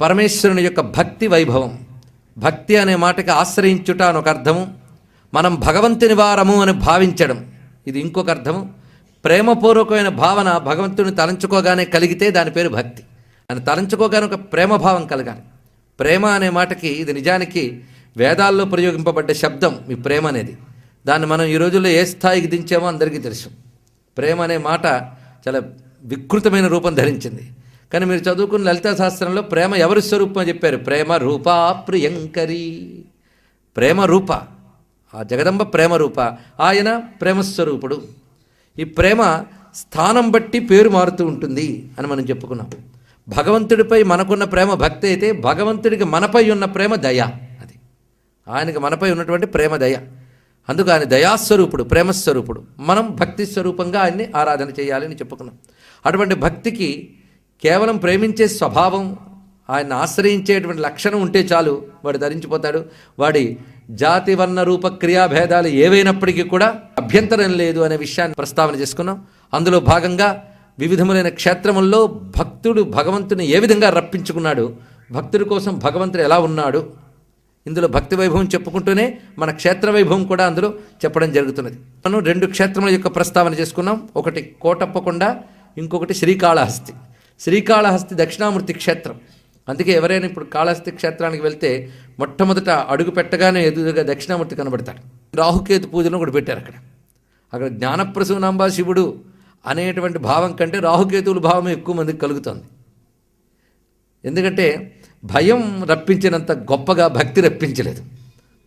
పరమేశ్వరుని యొక్క భక్తి వైభవం. భక్తి అనే మాటకి ఆశ్రయించుట అని ఒక అర్థము. మనం భగవంతుని వారము అని భావించడం. ఇది ఇంకొక అర్థము. ప్రేమపూర్వకమైన భావన భగవంతుని తలంచుకోగానే కలిగితే దాని పేరు భక్తి. అని తలంచుకోగానే ఒక ప్రేమభావం కలగాలి. ప్రేమ అనే మాటకి ఇది నిజానికి వేదాల్లో ప్రయోగింపబడ్డ శబ్దం ఈ ప్రేమ అనేది. దాన్ని మనం ఈ రోజుల్లో ఏ స్థాయికి దించామో అందరికీ తెలుసు. ప్రేమ అనే మాట చాలా వికృతమైన రూపం ధరించింది. కానీ మీరు చదువుకున్న లలితా శాస్త్రంలో ప్రేమ ఎవరి స్వరూపం అని చెప్పారు? ప్రేమ రూపా ప్రియంకరి. ప్రేమ రూప. ఆ జగదంబ ప్రేమ రూప. ఆయన ప్రేమస్వరూపుడు ఈ ప్రేమ స్థానం బట్టి పేరు మారుతూ ఉంటుంది అని మనం చెప్పుకున్నాం. భగవంతుడిపై మనకున్న ప్రేమ భక్తి అయితే భగవంతుడికి మనపై ఉన్న ప్రేమ దయ అది. ఆయనకి మనపై ఉన్నటువంటి ప్రేమ దయ. అందుకు ఆయన దయాస్వరూపుడు ప్రేమస్వరూపుడు. మనం భక్తి స్వరూపంగా ఆయన్ని ఆరాధన చేయాలని చెప్పుకున్నాం. అటువంటి భక్తికి కేవలం ప్రేమించే స్వభావం ఆయన ఆశ్రయించేటువంటి లక్షణం ఉంటే చాలు వాడు ధరించిపోతాడు. వాడి జాతి వర్ణ రూప క్రియాభేదాలు ఏవైనప్పటికీ కూడా అభ్యంతరం లేదు అనే విషయాన్ని ప్రస్తావన చేసుకున్నాం. అందులో భాగంగా వివిధములైన క్షేత్రముల్లో భక్తుడు భగవంతుని ఏ విధంగా రప్పించుకున్నాడు భక్తుడి కోసం భగవంతుడు ఎలా ఉన్నాడు ఇందులో భక్తి వైభవం చెప్పుకుంటూనే మన క్షేత్ర వైభవం కూడా అందులో చెప్పడం జరుగుతున్నది. మనం రెండు క్షేత్రముల యొక్క ప్రస్తావన చేసుకున్నాం. ఒకటి కోటప్పకొండ ఇంకొకటి శ్రీకాళహస్తి. శ్రీకాళహస్తి దక్షిణామూర్తి క్షేత్రం. అందుకే ఎవరైనా ఇప్పుడు కాళహస్తి క్షేత్రానికి వెళ్తే మొట్టమొదట అడుగు పెట్టగానే ఎదురుగా దక్షిణామూర్తి కనబడతాడు. రాహుకేతు పూజను ఒకటి పెట్టారు అక్కడ. అక్కడ జ్ఞానప్రసూనాంబ శివుడు అనేటువంటి భావం కంటే రాహుకేతువుల భావం ఎక్కువ మందికి కలుగుతుంది. ఎందుకంటే భయం రప్పించినంత గొప్పగా భక్తి రప్పించలేదు.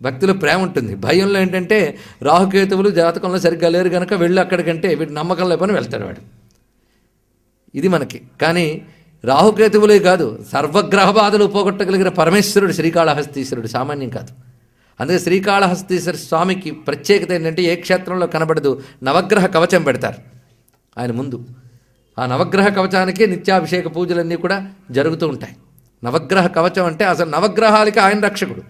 భక్తిలో ప్రేమ ఉంటుంది. భయంలో ఏంటంటే రాహుకేతువులు జాతకంలో సరిగ్గా లేరు కనుక వెళ్ళి అక్కడికంటే వీటి నమ్మకం లేకపోయినా వెళ్తాడు వాడు. ఇది మనకి. కానీ రాహుకేతువులే కాదు సర్వగ్రహ బాధలు పోగొట్టగలిగిన పరమేశ్వరుడు శ్రీకాళహస్తీశ్వరుడు సామాన్యం కాదు. అందుకే శ్రీకాళహస్తీశ్వర స్వామికి ప్రత్యేకత ఏంటంటే ఏ క్షేత్రంలో కనబడదు నవగ్రహ కవచం పెడతారు ఆయన ముందు. ఆ నవగ్రహ కవచానికే నిత్యాభిషేక పూజలన్నీ కూడా జరుగుతూ ఉంటాయి. నవగ్రహ కవచం అంటే అసలు నవగ్రహాలకి ఆయన రక్షకుడు.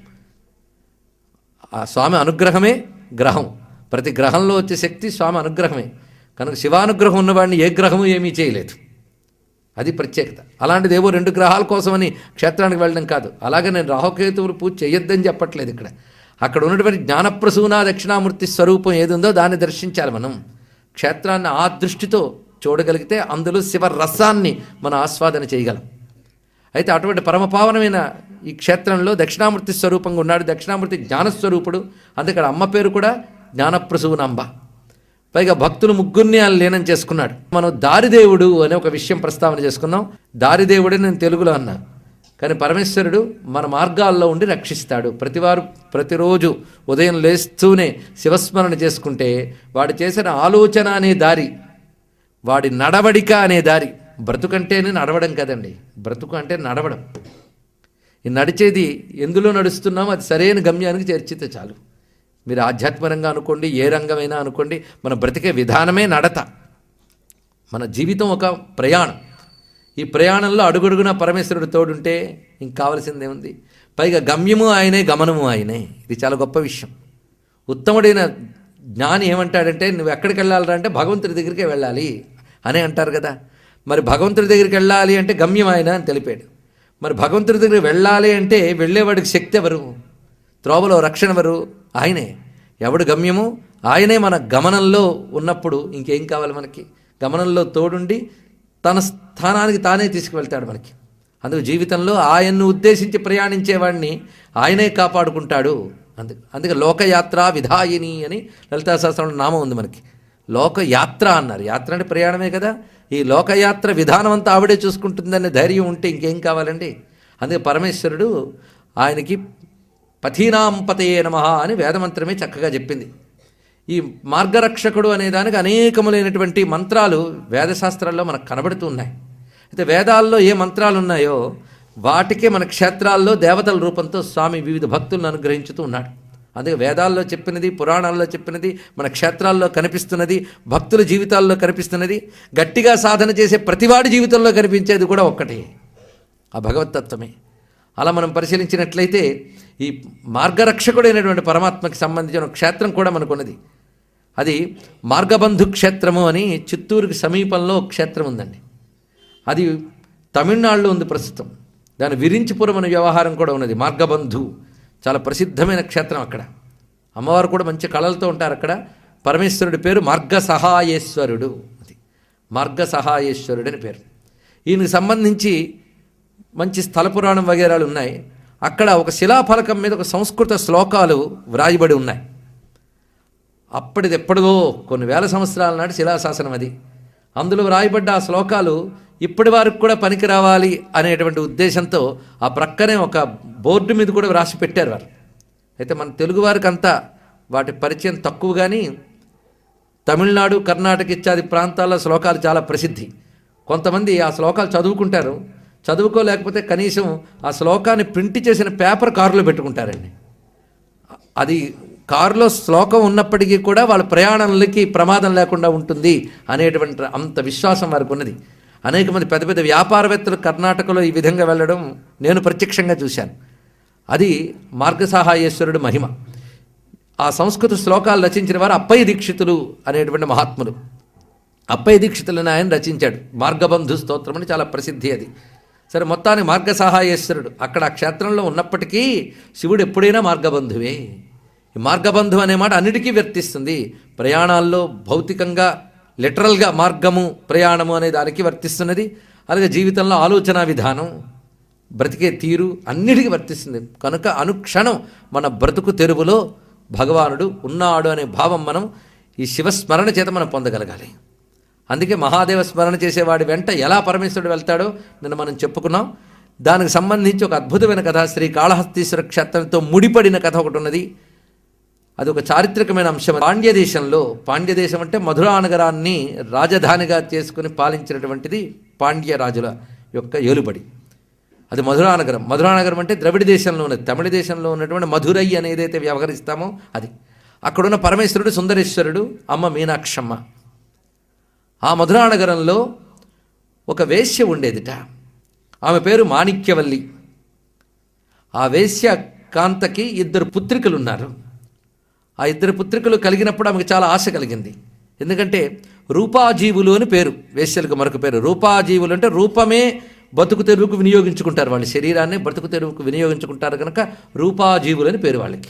ఆ స్వామి అనుగ్రహమే గ్రహం. ప్రతి గ్రహంలో వచ్చే శక్తి స్వామి అనుగ్రహమే. కనుక శివానుగ్రహం ఉన్నవాడిని ఏ గ్రహము ఏమీ చేయలేదు. అది ప్రత్యేకత. అలాంటిది ఏవో రెండు గ్రహాల కోసమని క్షేత్రానికి వెళ్ళడం కాదు. అలాగే నేను రాహుకేతువులు పూజ చేయొద్దని చెప్పట్లేదు ఇక్కడ. అక్కడ ఉన్నటువంటి జ్ఞానప్రసూన దక్షిణామూర్తి స్వరూపం ఏది ఉందో దాన్ని దర్శించాలి మనం. క్షేత్రాన్ని ఆ దృష్టితో చూడగలిగితే అందులో శివ రసాన్ని మనం ఆస్వాదన చేయగలం. అయితే అటువంటి పరమపావనమైన ఈ క్షేత్రంలో దక్షిణామూర్తి స్వరూపంగా ఉన్నాడు. దక్షిణామూర్తి జ్ఞానస్వరూపుడు. అందుకడ అమ్మ పేరు కూడా జ్ఞానప్రసూనాంబ. పైగా భక్తులు ముగ్గురిని ఆయన లీనం చేసుకున్నాడు. మనం దారిదేవుడు అనే ఒక విషయం ప్రస్తావన చేసుకున్నాం దారిదేవుడే నేను తెలుగులో అన్నా. కానీ పరమేశ్వరుడు మన మార్గాల్లో ఉండి రక్షిస్తాడు. ప్రతివారు ప్రతిరోజు ఉదయం లేస్తూనే శివస్మరణ చేసుకుంటే వాడు చేసిన ఆలోచన అనే దారి వాడి నడవడిక అనే దారి. బ్రతుకంటేనే నడవడం కదండి. బ్రతుకు అంటే నడవడం. ఈ నడిచేది ఎందులో నడుస్తున్నామో అది సరైన గమ్యానికి చేర్చితే చాలు. మీరు ఆధ్యాత్మికంగా అనుకోండి ఏ రంగమైనా అనుకోండి మన బ్రతికే విధానమే నడత. మన జీవితం ఒక ప్రయాణం. ఈ ప్రయాణంలో అడుగడుగున పరమేశ్వరుడు తోడుంటే ఇంక కావలసిందేముంది పైగా గమ్యము ఆయనే గమనము ఆయనే. ఇది చాలా గొప్ప విషయం. ఉత్తముడైన జ్ఞాని ఏమంటాడంటే నువ్వు ఎక్కడికి వెళ్ళాలరా? అంటే భగవంతుడి దగ్గరికే వెళ్ళాలి అనే అంటారు కదా. మరి భగవంతుడి దగ్గరికి వెళ్ళాలి అంటే గమ్యం ఆయన అని తెలిపాడు. మరి భగవంతుడి దగ్గరికి వెళ్ళాలి అంటే వెళ్ళేవాడికి శక్తి ఎవరు? త్రోవలో రక్షణవరు ఆయనే. ఎవడు గమ్యము? ఆయనే మన గమనంలో ఉన్నప్పుడు ఇంకేం కావాలి మనకి? గమనంలో తోడుండి తన స్థానానికి తానే తీసుకువెళ్తాడు మనకి. అందుకు జీవితంలో ఆయన్ను ఉద్దేశించి ప్రయాణించేవాడిని ఆయనే కాపాడుకుంటాడు. అందు అందుకే లోకయాత్ర విధాయిని అని లలితాశాస్త్రంలో నామం ఉంది మనకి. లోకయాత్ర అన్నారు. యాత్ర అంటే ప్రయాణమే కదా? ఈ లోకయాత్ర విధానం అంతా ఆవిడే చూసుకుంటుందనే ధైర్యం ఉంటే ఇంకేం కావాలండి? అందుకే పరమేశ్వరుడు ఆయనకి పథీనాంపతయే నమ అని వేదమంత్రమే చక్కగా చెప్పింది. ఈ మార్గరక్షకుడు అనే దానికి అనేకములైనటువంటి మంత్రాలు వేదశాస్త్రాల్లో మనకు కనబడుతూ ఉన్నాయి. అయితే వేదాల్లో ఏ మంత్రాలు ఉన్నాయో వాటికే మన క్షేత్రాల్లో దేవతల రూపంతో స్వామి వివిధ భక్తులను అనుగ్రహించుతూ ఉన్నాడు. అందుకే వేదాల్లో చెప్పినది పురాణాల్లో చెప్పినది మన క్షేత్రాల్లో కనిపిస్తున్నది భక్తుల జీవితాల్లో కనిపిస్తున్నది గట్టిగా సాధన చేసే ప్రతివాడి జీవితంలో కనిపించేది కూడా ఒక్కటే. ఆ భగవతత్వమే అలా మనం పరిశీలించినట్లయితే ఈ మార్గరక్షకుడైనటువంటి పరమాత్మకి సంబంధించిన ఒక క్షేత్రం కూడా మనకున్నది. అది మార్గబంధు క్షేత్రము అని చిత్తూరుకి సమీపంలో ఒక క్షేత్రం ఉందండి. అది తమిళనాడులో ఉంది ప్రస్తుతం. దాని విరించిపురం అనే వ్యవహారం కూడా ఉన్నది. మార్గబంధు చాలా ప్రసిద్ధమైన క్షేత్రం అక్కడ. అమ్మవారు కూడా మంచి కళలతో ఉంటారు అక్కడ. పరమేశ్వరుడి పేరు మార్గ సహాయేశ్వరుడు అది. మార్గ సహాయేశ్వరుడు అని పేరు. ఈయనకు సంబంధించి మంచి స్థల పురాణం వగేరాలు ఉన్నాయి. అక్కడ ఒక శిలాఫలకం మీద ఒక సంస్కృత శ్లోకాలు వ్రాయబడి ఉన్నాయి. అప్పటిది ఎప్పటిదో కొన్ని వేల సంవత్సరాల నాటి శిలాశాసనం అది. అందులో వ్రాయబడ్డ ఆ శ్లోకాలు ఇప్పటి వారికి కూడా పనికి రావాలి అనేటువంటి ఉద్దేశంతో ఆ ప్రక్కనే ఒక బోర్డు మీద కూడా వ్రాసి పెట్టారు వారు. అయితే మన తెలుగు వారికి అంతా వాటి పరిచయం తక్కువ కానీ తమిళనాడు కర్ణాటక ఇత్యాది ప్రాంతాల్లో శ్లోకాలు చాలా ప్రసిద్ధి. కొంతమంది ఆ శ్లోకాలు చదువుకుంటారు చదువుకోలేకపోతే కనీసం ఆ శ్లోకాన్ని ప్రింట్ చేసిన పేపర్ కారులో పెట్టుకుంటారండి. అది కారులో శ్లోకం ఉన్నప్పటికీ కూడా వాళ్ళ ప్రయాణాలకి ప్రమాదం లేకుండా ఉంటుంది అనేటువంటి అంత విశ్వాసం వారికి ఉన్నది. అనేక మంది పెద్ద పెద్ద వ్యాపారవేత్తలు కర్ణాటకలో ఈ విధంగా వెళ్ళడం నేను ప్రత్యక్షంగా చూశాను. అది మార్గసహాయేశ్వరుడు మహిమ. ఆ సంస్కృత శ్లోకాలు రచించిన వారు అప్పయ్య దీక్షితులు అనేటువంటి మహాత్ములు. అప్పయ్య దీక్షితులను ఆయన రచించాడు. మార్గబంధు స్తోత్రం అని చాలా ప్రసిద్ధి అది. సరే మొత్తానికి మార్గసహాయేశ్వరుడు. అక్కడ ఆ క్షేత్రంలో ఉన్నప్పటికీ శివుడు ఎప్పుడైనా మార్గబంధువే. ఈ మార్గబంధు అనే మాట అన్నిటికీ వర్తిస్తుంది. ప్రయాణాల్లో భౌతికంగా లిటరల్గా మార్గము ప్రయాణము అనే దానికి వర్తిస్తున్నది. అలాగే జీవితంలో ఆలోచన విధానం బ్రతికే తీరు అన్నిటికీ వర్తిస్తుంది. కనుక అనుక్షణం మన బ్రతుకు తెరువులో భగవానుడు ఉన్నాడు అనే భావం మనం ఈ శివస్మరణ చేత మనం పొందగలగాలి. అందుకే మహాదేవ స్మరణ చేసేవాడి వెంట ఎలా పరమేశ్వరుడు వెళ్తాడో నిన్న మనం చెప్పుకున్నాం. దానికి సంబంధించి ఒక అద్భుతమైన కథ శ్రీ కాళహస్తీశ్వర క్షేత్రంతో ముడిపడిన కథ ఒకటి ఉన్నది. అది ఒక చారిత్రకమైన అంశం. పాండ్య దేశంలో పాండ్య దేశం అంటే మధురా నగరాన్ని రాజధానిగా చేసుకుని పాలించినటువంటిది పాండ్య రాజుల యొక్క ఏలుబడి. అది మధురా నగరం మధురా నగరం అంటే ద్రవిడ దేశంలో ఉన్నది. తమిళ దేశంలో ఉన్నటువంటి మధురై అని ఏదైతే వ్యవహరిస్తామో అది. అక్కడున్న పరమేశ్వరుడు సుందరేశ్వరుడు అమ్మ మీనాక్షమ్మ. ఆ మధురా నగరంలో ఒక వేశ్య ఉండేదిట. ఆమె పేరు మాణిక్యవల్లి. ఆ వేశ్య కాంతకి ఇద్దరు పుత్రికలు ఉన్నారు ఆ ఇద్దరు పుత్రికలు కలిగినప్పుడు ఆమెకు చాలా ఆశ కలిగింది. ఎందుకంటే రూపాజీవులు అని పేరు వేశ్యలకు మరొక పేరు. రూపాజీవులు అంటే రూపమే బతుకు తెరువుకు వినియోగించుకుంటారు వాళ్ళ. శరీరాన్ని బతుకు తెరువుకు వినియోగించుకుంటారు కనుక రూపాజీవులు అని పేరు వాళ్ళకి.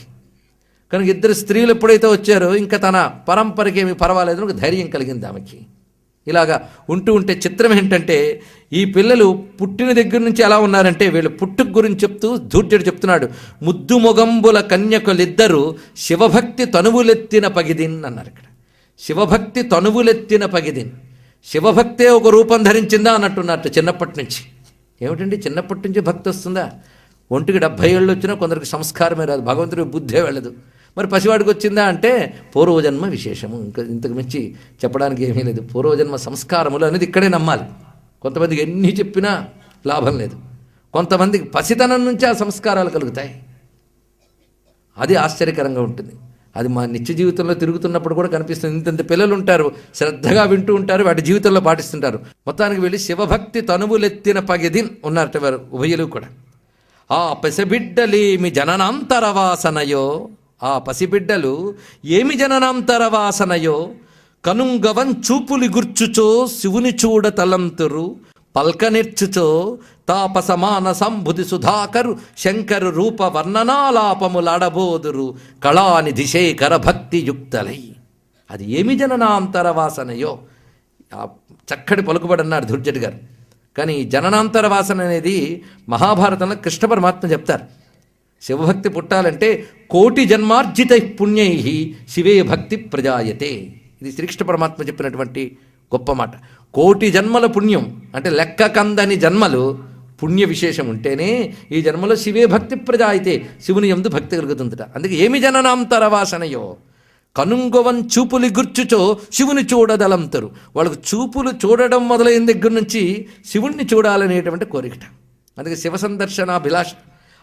కనుక ఇద్దరు స్త్రీలు ఎప్పుడైతే వచ్చారో ఇంకా తన పరంపరకి ఏమి పర్వాలేదు ఒక ధైర్యం కలిగింది ఆమెకి. ఇలాగా ఉంటూ ఉంటే చిత్రం ఏంటంటే ఈ పిల్లలు పుట్టిన దగ్గర నుంచి ఎలా ఉన్నారంటే వీళ్ళు పుట్టుకు గురించి చెప్తూ ధూర్జుడు చెప్తున్నాడు ముద్దు మొగంబుల కన్యకులిద్దరూ శివభక్తి తనువులెత్తిన పగిదిన్ అన్నారు ఇక్కడ. శివభక్తి తనువులెత్తిన పగిదిన్ శివభక్తే ఒక రూపం ధరించిందా అన్నట్టున్నట్టు చిన్నప్పటి నుంచి. ఏమిటండి? చిన్నప్పటి నుంచి భక్తి వస్తుందా? ఒంటికి డెబ్భై ఏళ్ళు వచ్చినా కొందరికి సంస్కారమే రాదు భగవంతుడికి బుద్ధే వెళ్ళదు. మరి పసివాడికి వచ్చిందా అంటే పూర్వజన్మ విశేషము. ఇంకా ఇంతకు మించి చెప్పడానికి ఏమీ లేదు. పూర్వజన్మ సంస్కారములు అనేది ఇక్కడే నమ్మాలి. కొంతమందికి ఎన్ని చెప్పినా లాభం లేదు. కొంతమందికి పసితనం నుంచి ఆ సంస్కారాలు కలుగుతాయి. అది ఆశ్చర్యకరంగా ఉంటుంది. అది మా నిత్య జీవితంలో తిరుగుతున్నప్పుడు కూడా కనిపిస్తుంది. ఇంతంత పిల్లలు ఉంటారు శ్రద్ధగా వింటూ ఉంటారు వాటి జీవితంలో పాటిస్తుంటారు. మొత్తానికి వెళ్ళి శివభక్తి తనువులెత్తిన పగదిన్ ఉన్నారట వారు ఉభయలు కూడా. ఆ పెసబిడ్డలేమి జననాంతరవాసనయో ఆ పసిబిడ్డలు ఏమి జననాంతర వాసనయో కనుంగవం చూపులి గుర్చుచో శివుని చూడ తలంతురు పల్కనెర్చుచో తాపసమాన సంభుతి సుధాకరు శంకరు రూప వర్ణనాలాపములడబోదురు కళానిధి శేఖర భక్తియుక్తలై అది ఏమి జననాంతర వాసనయో ఆ చక్కటి పలుకుబడి అన్నారు దుర్జటి గారు. కానీ జననాంతర వాసన అనేది మహాభారతంలో కృష్ణ పరమాత్మ చెప్తారు. శివభక్తి పుట్టాలంటే కోటి జన్మార్జిత పుణ్యై శివే భక్తి ప్రజాయతే. ఇది శ్రీకృష్ణ పరమాత్మ చెప్పినటువంటి గొప్ప మాట. కోటి జన్మల పుణ్యం అంటే లెక్క కందని జన్మలు పుణ్య విశేషం ఉంటేనే ఈ జన్మలో శివే భక్తి ప్రజాయితే శివుని ఎందు భక్తి కలుగుతుందట. అందుకే ఏమి జననాంతర వాసనయో కనుంగొవన్ చూపులు గుర్చుచో శివుని చూడదలంతరు. వాళ్ళకు చూపులు చూడడం మొదలైన దగ్గర నుంచి శివుణ్ణి చూడాలనేటువంటి కోరికట. అందుకే శివ సందర్శనాభిలాష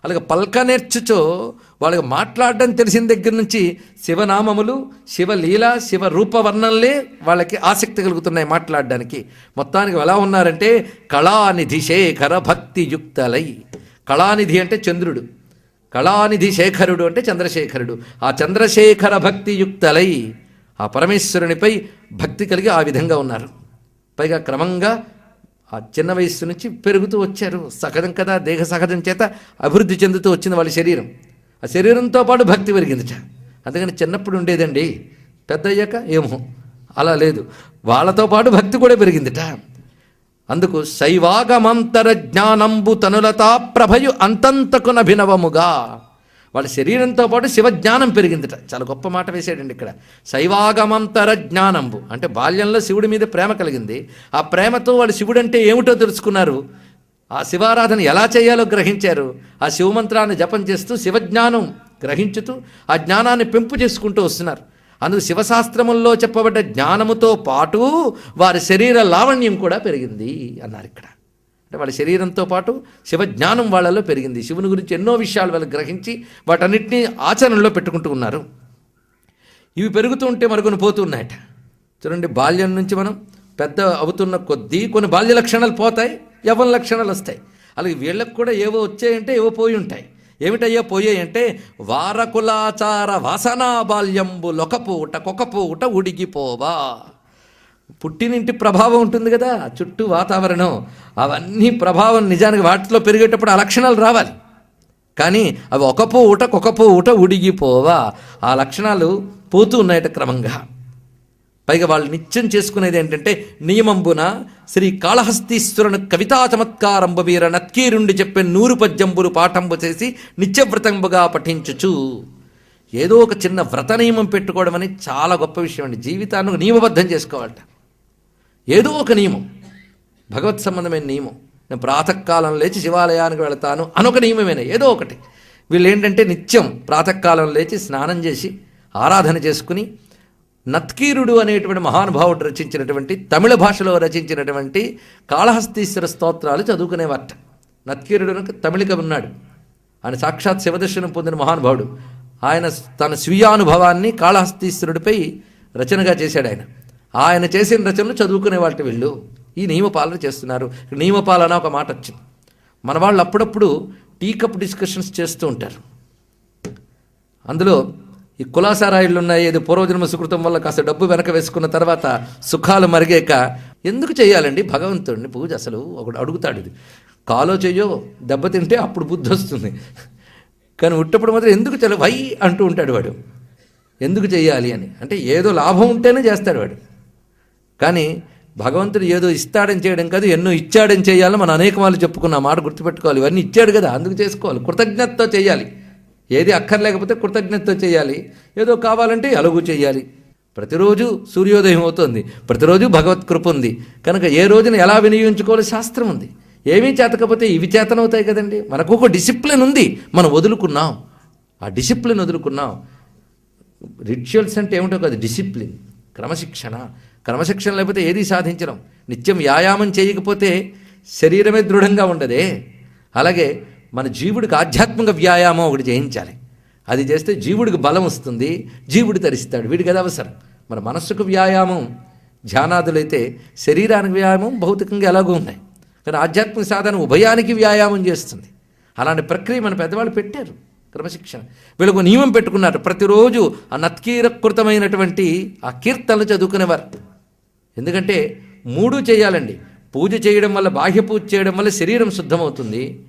అలాగే పల్క నేర్చుచో వాళ్ళకి మాట్లాడడం తెలిసిన దగ్గర నుంచి శివనామములు శివలీల శివ రూపవర్ణంలే వాళ్ళకి ఆసక్తి కలుగుతున్నాయి మాట్లాడడానికి. మొత్తానికి ఎలా ఉన్నారంటే కళానిధి శేఖర భక్తి యుక్తలై కళానిధి అంటే చంద్రుడు. కళానిధి శేఖరుడు అంటే చంద్రశేఖరుడు. ఆ చంద్రశేఖర భక్తి యుక్తలై ఆ పరమేశ్వరునిపై భక్తి కలిగి ఆ విధంగా ఉన్నారు. పైగా క్రమంగా ఆ చిన్న వయస్సు నుంచి పెరుగుతూ వచ్చారు. సహజం కదా దేహ సహజం చేత అభివృద్ధి చెందుతూ వచ్చింది వాళ్ళ శరీరం. ఆ శరీరంతో పాటు భక్తి పెరిగిందిట. అందుకని చిన్నప్పుడు ఉండేదండి పెద్ద అయ్యాక ఏమో అలా లేదు. వాళ్ళతో పాటు భక్తి కూడా పెరిగిందిట. అందుకు శైవాగమంతర జ్ఞానంబు తనులతా ప్రభయు అంతంతకునభినవముగా. వాళ్ళ శరీరంతో పాటు శివజ్ఞానం పెరిగిందిట. చాలా గొప్ప మాట వేసాడండి ఇక్కడ. శైవాగమంతర జ్ఞానంబు. అంటే బాల్యంలో శివుడి మీద ప్రేమ కలిగింది. ఆ ప్రేమతో వాళ్ళు శివుడు అంటే ఏమిటో తెలుసుకున్నారు. ఆ శివారాధన ఎలా చేయాలో గ్రహించారు. ఆ శివమంత్రాన్ని జపం చేస్తూ శివజ్ఞానం గ్రహించుతూ ఆ జ్ఞానాన్ని పెంపు చేసుకుంటూ వస్తున్నారు. అందుకు శివశాస్త్రముల్లో చెప్పబడ్డ జ్ఞానముతో పాటు వారి శరీర లావణ్యం కూడా పెరిగింది అన్నారు ఇక్కడ. అంటే వాళ్ళ శరీరంతో పాటు శివజ్ఞానం వాళ్ళలో పెరిగింది. శివుని గురించి ఎన్నో విషయాలు వాళ్ళు గ్రహించి వాటన్నిటినీ ఆచరణలో పెట్టుకుంటూ ఉన్నారు. ఇవి పెరుగుతూ ఉంటే మరొకను పోతూ ఉన్నాయట. చూడండి బాల్యం నుంచి మనం పెద్ద అవుతున్న కొద్దీ కొన్ని బాల్య లక్షణాలు పోతాయి యవన లక్షణాలు వస్తాయి. అలాగే వీళ్ళకి కూడా ఏవో వచ్చాయంటే ఏవో పోయి ఉంటాయి. ఏమిటయ్యా పోయాయంటే వారకులాచార వాసనా బాల్యంబు లొకపోట కొకపోట ఉడిగిపోవా. పుట్టినింటి ప్రభావం ఉంటుంది కదా చుట్టూ వాతావరణం అవన్నీ ప్రభావం నిజానికి వాటిలో పెరిగేటప్పుడు ఆ లక్షణాలు రావాలి. కానీ అవి ఒక పూట ఒక పూట ఉడిగిపోవా ఆ లక్షణాలు పోతూ ఉన్నాయట క్రమంగా. పైగా వాళ్ళు నిత్యం చేసుకునేది ఏంటంటే నియమంబున శ్రీ కాళహస్తీశ్వరుని కవితా చమత్కారంబు వీర నత్కీరుండి చెప్పే నూరు పద్యంబులు పాఠంబు చేసి నిత్యవ్రతంబుగా పఠించుచు. ఏదో ఒక చిన్న వ్రత నియమం పెట్టుకోవడం అనేది చాలా గొప్ప విషయం అండి. జీవితాన్ని నియమబద్ధం చేసుకోవాలట. ఏదో ఒక నియమం. భగవత్ సంబంధమైన నియమం. నేను ప్రాతకాలం లేచి శివాలయానికి వెళతాను అనొక నియమమేనా? ఏదో ఒకటి. వీళ్ళు ఏంటంటే నిత్యం ప్రాతకాలం లేచి స్నానం చేసి ఆరాధన చేసుకుని నత్కీరుడు అనేటువంటి మహానుభావుడు రచించినటువంటి తమిళ భాషలో రచించినటువంటి కాళహస్తీశ్వర స్తోత్రాలు చదువుకునేవారట నత్కీరుడు తమిళిక ఉన్నాడు. ఆయన సాక్షాత్ శివదర్శనం పొందిన మహానుభావుడు. ఆయన తన స్వీయానుభవాన్ని కాళహస్తీశ్వరుడిపై రచనగా చేశాడు ఆయన. ఆయన చేసిన రచనలు చదువుకునే వాళ్ళకి వీళ్ళు. ఈ నియమపాలన చేస్తున్నారు. నియమపాలన ఒక మాట వచ్చింది. మన వాళ్ళు అప్పుడప్పుడు టీ కప్ డిస్కషన్స్ చేస్తూ ఉంటారు. అందులో ఈ కులాసారాయిళ్ళు ఉన్నాయి ఏదో పూర్వజన్మ సుకృతం వల్ల కాస్త డబ్బు వెనక వేసుకున్న తర్వాత సుఖాలు మరిగాక ఎందుకు చేయాలండి? భగవంతుడిని పూజ అసలు ఒకడు అడుగుతాడు ఇది. కాలో చెయ్యో దెబ్బతింటే అప్పుడు బుద్ధి వస్తుంది. కానీ ఉట్టప్పుడు మాత్రం ఎందుకు చల వై అంటూ ఉంటాడు వాడు. ఎందుకు చేయాలి అని. అంటే ఏదో లాభం ఉంటేనే చేస్తాడు వాడు. కానీ భగవంతుడు ఏదో ఇస్తాడని చేయడం కాదు ఎన్నో ఇచ్చాడని చేయాలి మనం అనేక వాళ్ళు చెప్పుకున్న మాట గుర్తుపెట్టుకోవాలి. ఇవన్నీ ఇచ్చాడు కదా అందుకు చేసుకోవాలి. కృతజ్ఞతతో చేయాలి. ఏది అక్కర్లేకపోతే కృతజ్ఞతతో చేయాలి. ఏదో కావాలంటే అలుగు చేయాలి. ప్రతిరోజు సూర్యోదయం అవుతుంది. ప్రతిరోజు భగవత్ కృప ఉంది. కనుక ఏ రోజున ఎలా వినియోగించుకోవాలి శాస్త్రం ఉంది. ఏమీ చేతకపోతే ఇవి చేతనవుతాయి కదండి. మనకు ఒక డిసిప్లిన్ ఉంది. మనం వదులుకున్నాం. ఆ డిసిప్లిన్ వదులుకున్నాం. రిచువల్స్ అంటే ఏమిటో కాదు డిసిప్లిన్. క్రమశిక్షణ. క్రమశిక్షణ లేకపోతే ఏది సాధించడం. నిత్యం వ్యాయామం చేయకపోతే శరీరమే దృఢంగా ఉండదే. అలాగే మన జీవుడికి ఆధ్యాత్మిక వ్యాయామం ఒకటి చేయించాలి. అది చేస్తే జీవుడికి బలం వస్తుంది జీవుడు తరిస్తాడు. వీడికి అది అవసరం. మన మనస్సుకు వ్యాయామం ధ్యానాదులైతే శరీరానికి వ్యాయామం భౌతికంగా ఎలాగో ఉన్నాయి. కానీ ఆధ్యాత్మిక సాధన ఉభయానికి వ్యాయామం చేస్తుంది. అలాంటి ప్రక్రియ మన పెద్దవాళ్ళు పెట్టారు. క్రమశిక్షణ. వీళ్ళకు నియమం పెట్టుకున్నారు. ప్రతిరోజు ఆ నత్కీరకృతమైనటువంటి ఆ కీర్తనలు చదువుకునేవారు. ఎందుకంటే మూడు చేయాలండి. పూజ చేయడం వల్ల బాహ్య పూజ చేయడం వల్ల శరీరం శుద్ధమవుతుంది.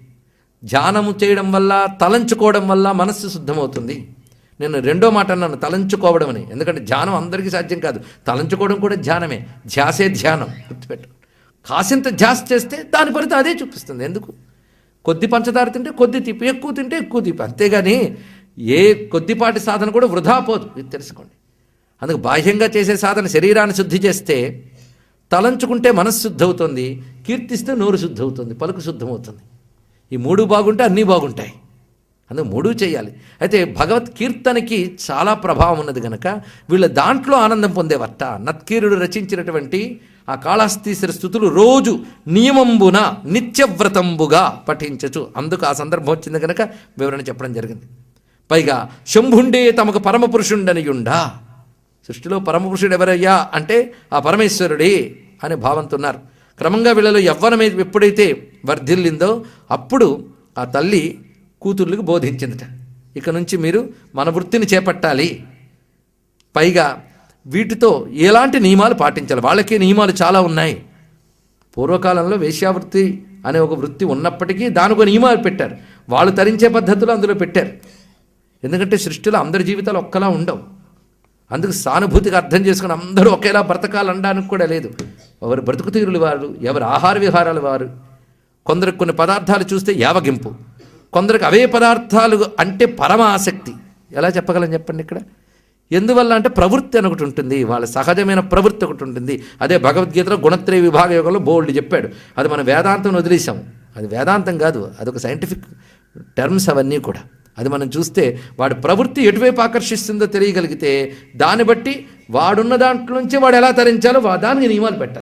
ధ్యానము చేయడం వల్ల తలంచుకోవడం వల్ల మనస్సు శుద్ధమవుతుంది. నేను రెండో మాట అన్నాను తలంచుకోవడం అని. ఎందుకంటే ధ్యానం అందరికీ సాధ్యం కాదు. తలంచుకోవడం కూడా ధ్యానమే. ధ్యాసే ధ్యానం. గుర్తుపెట్టు కాసింత ధ్యాస చేస్తే దాని ఫలితం అదే చూపిస్తుంది. ఎందుకు? కొద్ది పంచదార తింటే కొద్ది తీపి ఎక్కువ తింటే ఎక్కువ తీపి. అంతేగాని ఏ కొద్దిపాటి సాధన కూడా వృధా పోదు. ఇది తెలుసుకోండి. అందుకు బాహ్యంగా చేసే సాధన శరీరాన్ని శుద్ధి చేస్తే తలంచుకుంటే మనస్సు శుద్ధి అవుతుంది కీర్తిస్తే నోరు శుద్ధి అవుతుంది పలుకు శుద్ధమవుతుంది. ఈ మూడు బాగుంటే అన్నీ బాగుంటాయి. అందుకు మూడు చేయాలి. అయితే భగవత్ కీర్తనకి చాలా ప్రభావం ఉన్నది కనుక వీళ్ళ దాంట్లో ఆనందం పొందేవట్ట నత్కీరుడు రచించినటువంటి ఆ కాళహస్తీశ్వర స్థుతులు రోజు నియమంబున నిత్యవ్రతంబుగా పఠించచ్చు. అందుకు ఆ సందర్భం వచ్చింది కనుక వివరణ చెప్పడం జరిగింది. పైగా శంభుండే తమకు పరమపురుషుండనియుండా. సృష్టిలో పరమపురుషుడు ఎవరయ్యా అంటే ఆ పరమేశ్వరుడే అనే భావంతో ఉన్నారు క్రమంగా వీళ్ళలో యవ్వనం ఎప్పుడైతే వర్ధిల్లిందో అప్పుడు ఆ తల్లి కూతుర్లకు బోధించిందట. ఇక నుంచి మీరు మన వృత్తిని చేపట్టాలి. పైగా వీటితో ఎలాంటి నియమాలు పాటించాలి? వాళ్ళకే నియమాలు చాలా ఉన్నాయి. పూర్వకాలంలో వేశ్యావృత్తి అనే ఒక వృత్తి ఉన్నప్పటికీ దానికి నియమాలు పెట్టారు. వాళ్ళు తరించే పద్ధతులు అందులో పెట్టారు. ఎందుకంటే సృష్టిలో అందరి జీవితాలు ఒక్కలా ఉండవు. అందుకు సానుభూతిగా అర్థం చేసుకుని అందరూ ఒకేలా బ్రతకాలనడానికి కూడా లేదు. ఎవరు బ్రతుకు తీరులు వారు ఎవరు ఆహార విహారాలు వారు. కొందరికి కొన్ని పదార్థాలు చూస్తే యావగింపు. కొందరికి అవే పదార్థాలు అంటే పరమ ఆసక్తి ఎలా చెప్పగలం చెప్పండి ఇక్కడ? ఎందువల్ల అంటే ప్రవృత్తి అని ఒకటి ఉంటుంది. వాళ్ళ సహజమైన ప్రవృత్తి ఒకటి ఉంటుంది. అదే భగవద్గీతలో గుణత్రయ విభాగ యోగంలో బోల్డ్ చెప్పాడు. అది మన వేదాంతం వదిలేసాము అది వేదాంతం కాదు అదొక సైంటిఫిక్ టర్మ్స్ అవన్నీ కూడా. అది మనం చూస్తే వాడి ప్రవృత్తి ఎటువైపు ఆకర్షిస్తుందో తెలియగలిగితే దాన్ని బట్టి వాడున్న దాంట్లో నుంచి వాడు ఎలా తరించాలో వా- దానికి నియమాలు పెట్టాలి.